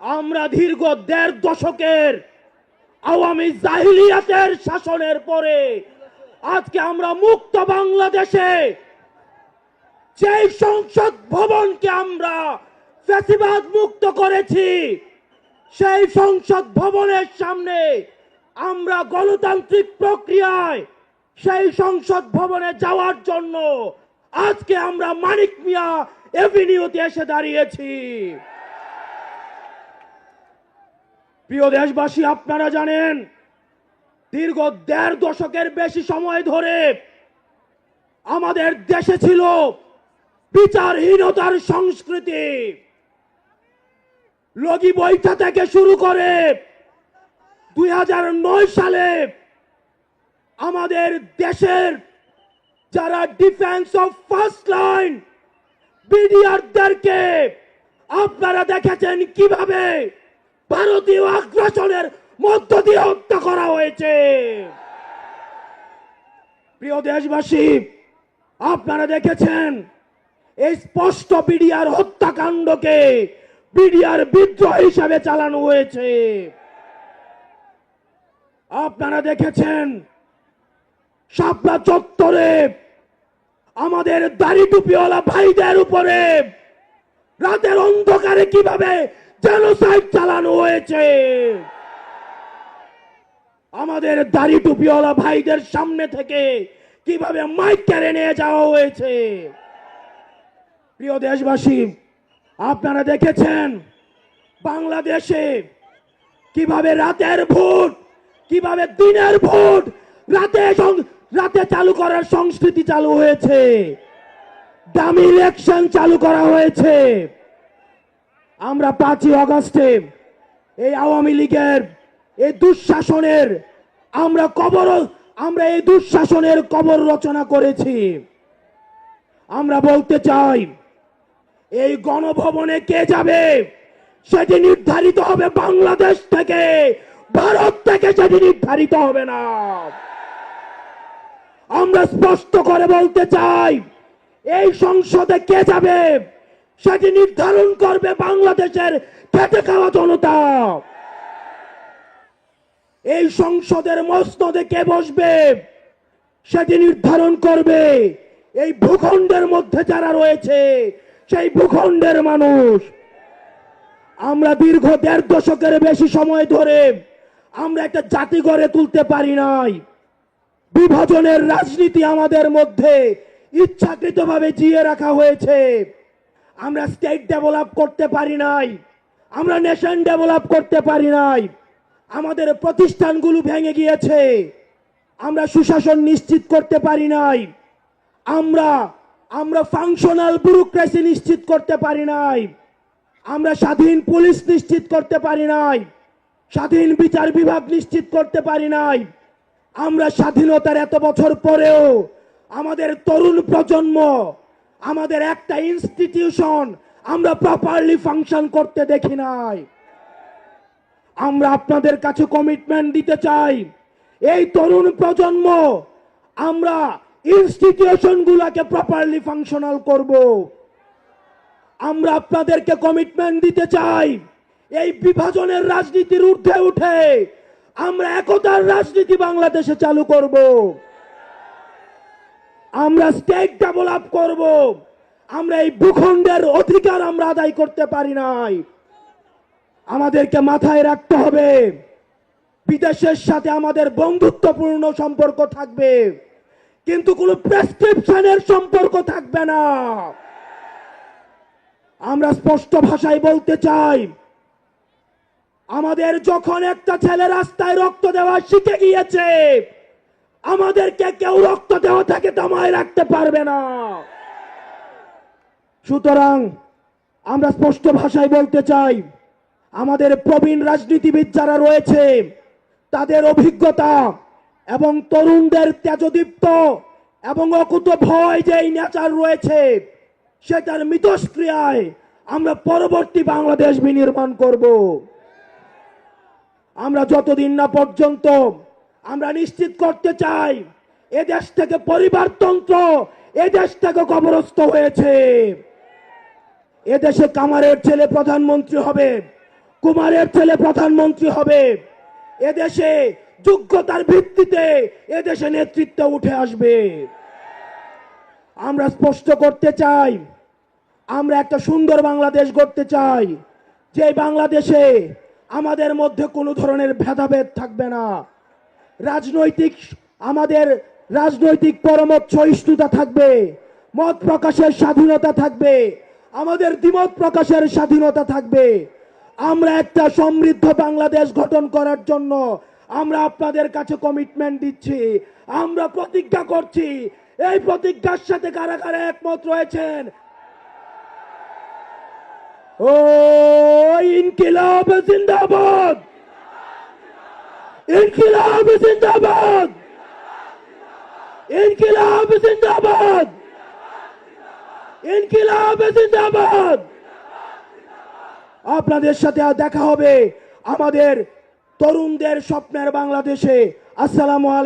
আমরা দীর্ঘ দেড় দশকের আওয়ামী জাহিলিয়াতের শাসনের পরে আজকে আমরা মুক্ত বাংলাদেশে, যেই সংসদ ভবনকে আমরা ফ্যাসিবাদ মুক্ত করেছি, সেই সংসদ ভবনের সামনে আমরা গণতান্ত্রিক প্রক্রিয়ায় সেই সংসদ ভবনে যাওয়ার জন্য আজকে আমরা মানিক মিয়া এভিনিউতে এসে দাঁড়িয়েছি। প্রিয় দেশবাসী, আপনারা জানেন, দীর্ঘ দেড় দশকের বেশি সময় ধরে আমাদের দেশে ছিল বিচারহীনতার সংস্কৃতি। লগি বৈঠা থেকে শুরু করে দুই হাজার নয় সালে আমাদের দেশের যারা ডিফেন্স অফ ফার্স্ট লাইন বিডিআরদেরকে আপনারা দেখেছেন কীভাবে ভারতীয় আগ্রাসনের মধ্য দিয়ে হত্যা করা হয়েছে। প্রিয় দেশবাসী, আপনারা দেখেছেন এই স্পষ্ট বিডিআর হত্যাকাণ্ডকে বিডিআর বিদ্রোহ হিসাবে চালানো হয়েছে। আপনারা দেখেছেন শাপলা চত্বরে আমাদের দাড়ি টুপিওয়ালা ভাইদের উপরে রাতের অন্ধকারে কীভাবে জেনোসাইড চালানো হয়েছে। আমাদের দাড়ি টুপিওয়ালা ভাইদের সামনে থেকে কীভাবে মাইক কেড়ে নিয়ে যাওয়া হয়েছে? প্রিয় দেশবাসী, আপনারা দেখেছেন বাংলাদেশে কীভাবে রাতের ভোট, কীভাবে দিনের ভোট, রাতে রাতে চালু করার সংস্কৃতি চালু হয়েছে। দামি ইলেকশন চালু করা হয়েছে। আমরা পাঁচই অগস্টে এই আওয়ামী লীগের এই দুঃশাসনের আমরা কবর, আমরা এই দুঃশাসনের কবর রচনা করেছি। আমরা বলতে চাই, এই গণভবনে কে যাবে? সেটি নির্ধারিত হবে বাংলাদেশ থেকে, ভারত থেকে সেটি নির্ধারিত হবে না। আমরা স্পষ্ট করে বলতে চাই, এই সংসদে কে যাবে? সেটি নির্ধারণ করবে বাংলাদেশের খেটে খাওয়া জনতা। এই সংসদের মসনদে কে বসবে, সেটি নির্ধারণ করবে। এই ভূখণ্ডের মধ্যে যারা রয়েছে, সেই ভূখণ্ডের মানুষ। আমরা দীর্ঘ দেড় দশকের বেশি সময় ধরে আমরা একটা জাতি গড়ে তুলতে পারি নাই। বিভাজনের রাজনীতি আমাদের মধ্যে ইচ্ছাকৃতভাবে জিয়ে রাখা হয়েছে। আমরা স্টেট ডেভেলপ করতে পারি নাই। আমরা নেশন ডেভেলপ করতে পারি নাই। আমাদের প্রতিষ্ঠানগুলো ভেঙে গিয়েছে। আমরা সুশাসন নিশ্চিত করতে পারি নাই। আমরা আমরা ফাংশনাল ব্যুরোক্রেসি নিশ্চিত করতে পারি নাই। আমরা স্বাধীন পুলিশ নিশ্চিত করতে পারি নাই। স্বাধীন বিচার বিভাগ নিশ্চিত করতে পারি নাই। আমরা স্বাধীনতার এত বছর পরেও আমাদের তরুণ প্রজন্ম আমাদের একটা ইনস্টিটিউশন আমরা প্রপারলি ফাংশন করতে দেখি নাই। আমরা আপনাদের কাছে কমিটমেন্ট দিতে চাই। এই তরুণ প্রজন্ম, আমরা ইনস্টিটিউশন গুলাকে প্রপারলি ফাংশনাল করব। আমরা আপনাদেরকে কমিটমেন্ট দিতে চাই। এই বিভাজনের রাজনীতির ঊর্ধ্বে উঠে আমরা একতার রাজনীতি বাংলাদেশে চালু করব। আমরা স্টেট ডেভেলপ করব। আমরা এই ভূখণ্ডের অধিকার আমরা আদায় করতে পারি নাই। আমাদেরকে মাথায় রাখতে হবে, বিদেশের সাথে আমাদের বন্ধুত্বপূর্ণ সম্পর্ক থাকবে, কিন্তু কোনো প্রেসক্রিপশনের সম্পর্ক থাকবে না। আমরা স্পষ্ট ভাষায় বলতে চাই, আমাদের যখন একটা ছেলে রাস্তায় রক্ত দেওয়া শিখে গিয়েছে আমাদেরকে কেউ রক্ত দেওয়া থেকে দমায় রাখতে পারবে না। সুতরাং আমরা স্পষ্ট ভাষায় বলতে চাই, আমাদের প্রবীণ রাজনীতিবিদ যারা রয়েছে, তাদের অভিজ্ঞতা এবং তরুণদের তেজদীপ্ত এবং অকুত ভয় যে নেচার রয়েছে, সেটার মিতস্ক্রিয়ায় আমরা পরবর্তী বাংলাদেশ বিনির্মাণ করব। আমরা যতদিন না পর্যন্ত আমরা নিশ্চিত করতে চাই, এ দেশ থেকে পরিবারতন্ত্র এ দেশ থেকে কবরস্থ হয়েছে। এদেশে কামারের ছেলে প্রধানমন্ত্রী হবে, কুমারের ছেলে প্রধানমন্ত্রী হবে। এদেশে যোগ্যতার ভিত্তিতে এদেশে নেতৃত্ব উঠে আসবে। আমরা স্পষ্ট করতে চাই, আমরা একটা সুন্দর বাংলাদেশ গড়তে চাই। যে বাংলাদেশে আমাদের মধ্যে কোনো ধরনের ভেদাভেদ থাকবে না। রাজনৈতিক আমাদের রাজনৈতিক পরমত সহিষ্ণুতা থাকবে, মত প্রকাশের স্বাধীনতা থাকবে, আমাদের দ্বিমত প্রকাশের স্বাধীনতা থাকবে। আমরা একটা সমৃদ্ধ বাংলাদেশ গঠন করার জন্য আমরা আপনাদের কাছে কমিটমেন্ট দিচ্ছি, আমরা প্রতিজ্ঞা করছি, এই প্রতিজ্ঞার সাথে কারা কারা একমত রয়েছেন। ও ইনকিলাব জিন্দাবাদ! ইনকিলাব জিন্দাবাদ। ইনকিলাব জিন্দাবাদ। ইনকিলাব জিন্দাবাদ। আপনাদের সাথে আর দেখা হবে আমাদের তরুণদের স্বপ্নের বাংলাদেশে। আসসালামু আলাইকুম।